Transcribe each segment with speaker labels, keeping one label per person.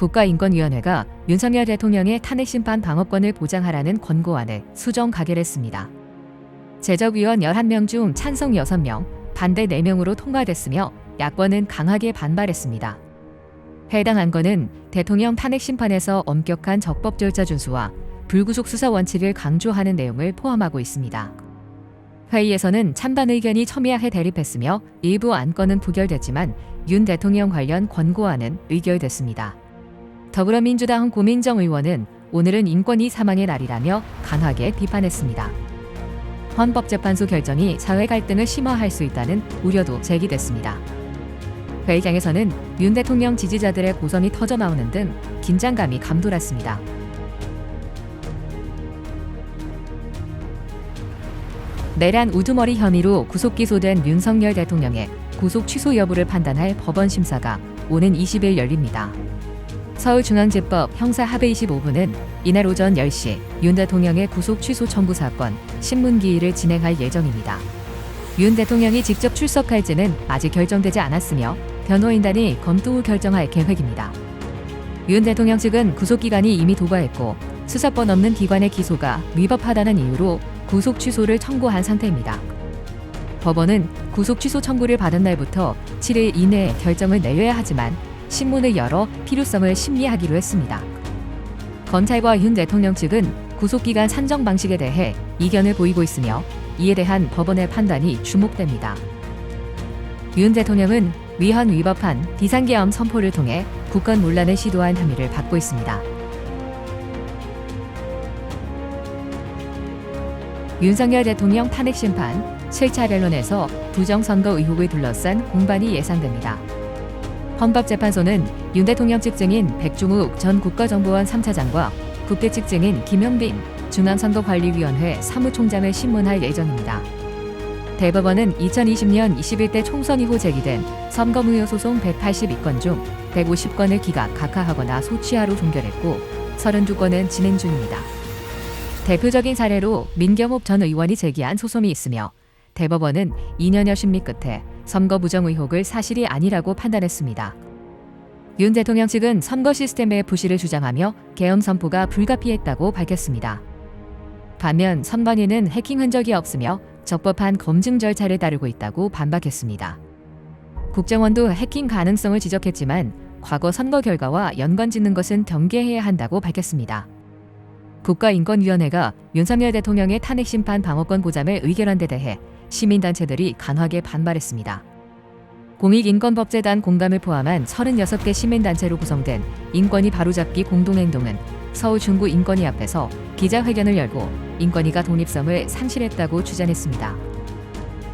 Speaker 1: 국가인권위원회가 윤석열 대통령의 탄핵 심판 방어권을 보장하라는 권고안을 수정 가결했습니다. 제적위원 11명 중 찬성 6명, 반대 4명으로 통과됐으며 야권은 강하게 반발했습니다. 해당 안건은 대통령 탄핵 심판에서 엄격한 적법 절차 준수와 불구속 수사 원칙을 강조하는 내용을 포함하고 있습니다. 회의에서는 찬반 의견이 첨예하게 대립했으며 일부 안건은 부결됐지만 윤 대통령 관련 권고안은 의결됐습니다. 더불어민주당 고민정 의원은 오늘은 인권위 사망의 날이라며 강하게 비판했습니다. 헌법재판소 결정이 사회 갈등을 심화할 수 있다는 우려도 제기됐습니다. 회의장에서는 윤 대통령 지지자들의 고성이 터져 나오는 등 긴장감이 감돌았습니다. 내란 우두머리 혐의로 구속 기소된 윤석열 대통령의 구속 취소 여부를 판단할 법원 심사가 오는 20일 열립니다. 서울중앙지법 형사 합의 25부는 이날 오전 10시 윤 대통령의 구속 취소 청구 사건 신문기일을 진행할 예정입니다. 윤 대통령이 직접 출석할지는 아직 결정되지 않았으며 변호인단이 검토 후 결정할 계획입니다. 윤 대통령 측은 구속 기간이 이미 도과했고 수사권 없는 기관의 기소가 위법하다는 이유로 구속 취소를 청구한 상태입니다. 법원은 구속 취소 청구를 받은 날부터 7일 이내에 결정을 내려야 하지만 신문을 열어 필요성을 심리하기로 했습니다. 검찰과 윤 대통령 측은 구속기간 산정 방식에 대해 이견을 보이고 있으며 이에 대한 법원의 판단이 주목됩니다. 윤 대통령은 위헌 위법한 비상계엄 선포를 통해 국권 문란을 시도한 혐의를 받고 있습니다. 윤석열 대통령 탄핵 심판 7차 변론에서 부정선거 의혹을 둘러싼 공반이 예상됩니다. 헌법재판소는 윤 대통령 측 증인 백종욱 전 국가정보원 3차장과 국대 측 증인 김영빈 중앙선거관리위원회 사무총장을 신문할 예정입니다. 대법원은 2020년 21대 총선 이후 제기된 선거무효 소송 182건 중 150건을 기각, 각하하거나 소취하로 종결했고 32건은 진행 중입니다. 대표적인 사례로 민경욱 전 의원이 제기한 소송이 있으며 대법원은 2년여 심리 끝에 선거 부정 의혹을 사실이 아니라고 판단했습니다. 윤 대통령 측은 선거 시스템의 부실을 주장하며 계엄 선포가 불가피했다고 밝혔습니다. 반면 선관위는 해킹 흔적이 없으며 적법한 검증 절차를 따르고 있다고 반박했습니다. 국정원도 해킹 가능성을 지적했지만 과거 선거 결과와 연관 짓는 것은 경계해야 한다고 밝혔습니다. 국가인권위원회가 윤석열 대통령의 탄핵 심판 방어권 보장을 의결한 데 대해 시민단체들이 강하게 반발했습니다. 공익인권법재단 공감을 포함한 36개 시민단체로 구성된 인권위 바로잡기 공동행동은 서울 중구 인권위 앞에서 기자회견을 열고 인권위가 독립성을 상실했다고 주장했습니다.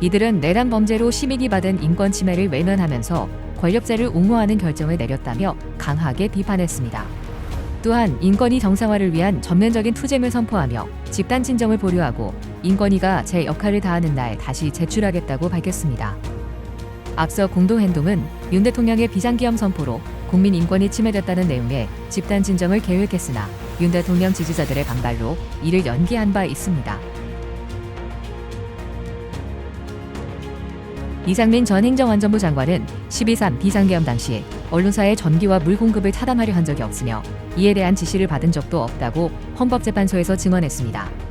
Speaker 1: 이들은 내란 범죄로 시민이 받은 인권 침해를 외면하면서 권력자를 옹호하는 결정을 내렸다며 강하게 비판했습니다. 또한 인권위 정상화를 위한 전면적인 투쟁을 선포하며 집단 진정을 보류하고 인권위가 제 역할을 다하는 날 다시 제출하겠다고 밝혔습니다. 앞서 공동행동은 윤 대통령의 비상기엄 선포로 국민 인권이 침해됐다는 내용의 집단 진정을 계획했으나 윤 대통령 지지자들의 반발로 이를 연기한 바 있습니다. 이상민 전 행정안전부 장관은 12.3 비상계엄 당시 언론사의 전기와 물 공급을 차단하려 한 적이 없으며 이에 대한 지시를 받은 적도 없다고 헌법재판소에서 증언했습니다.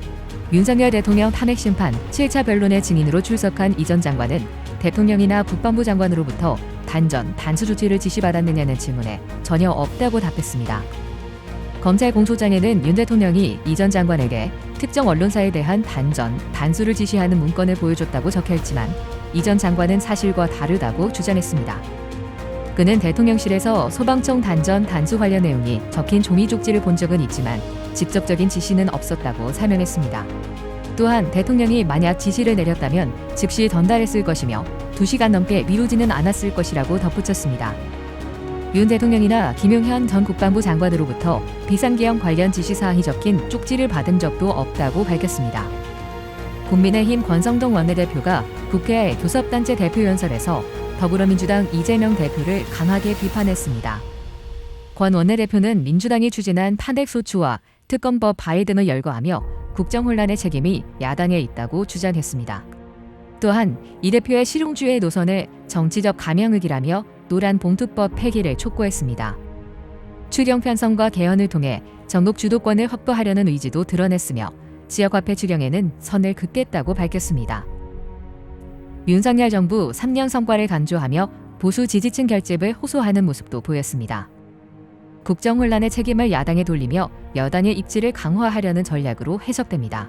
Speaker 1: 윤석열 대통령 탄핵 심판 7차 변론의 증인으로 출석한 이 전 장관은 대통령이나 국방부 장관으로부터 단전, 단수 조치를 지시받았느냐는 질문에 전혀 없다고 답했습니다. 검찰 공소장에는 윤 대통령이 이 전 장관에게 특정 언론사에 대한 단전, 단수를 지시하는 문건을 보여줬다고 적혀 있지만 이 전 장관은 사실과 다르다고 주장했습니다. 그는 대통령실에서 소방청 단전, 단수 관련 내용이 적힌 종이 쪽지를 본 적은 있지만 직접적인 지시는 없었다고 설명했습니다. 또한 대통령이 만약 지시를 내렸다면 즉시 전달했을 것이며 2시간 넘게 미루지는 않았을 것이라고 덧붙였습니다. 윤 대통령이나 김용현 전 국방부 장관으로부터 비상계엄 관련 지시사항이 적힌 쪽지를 받은 적도 없다고 밝혔습니다. 국민의힘 권성동 원내대표가 국회 교섭단체 대표연설에서 더불어민주당 이재명 대표를 강하게 비판했습니다. 권 원내대표는 민주당이 추진한 탄핵소추와 특검법 바해 등을 열거하며 국정 혼란의 책임이 야당에 있다고 주장했습니다. 또한 이 대표의 실용주의 노선을 정치적 감형흑이라며 노란 봉투법 폐기를 촉구했습니다. 추경 편성과 개헌을 통해 전국 주도권을 확보하려는 의지도 드러냈으며 지역화폐 추경에는 선을 긋겠다고 밝혔습니다. 윤석열 정부 3년 성과를 강조하며 보수 지지층 결집을 호소하는 모습도 보였습니다. 국정 혼란의 책임을 야당에 돌리며 여당의 입지를 강화하려는 전략으로 해석됩니다.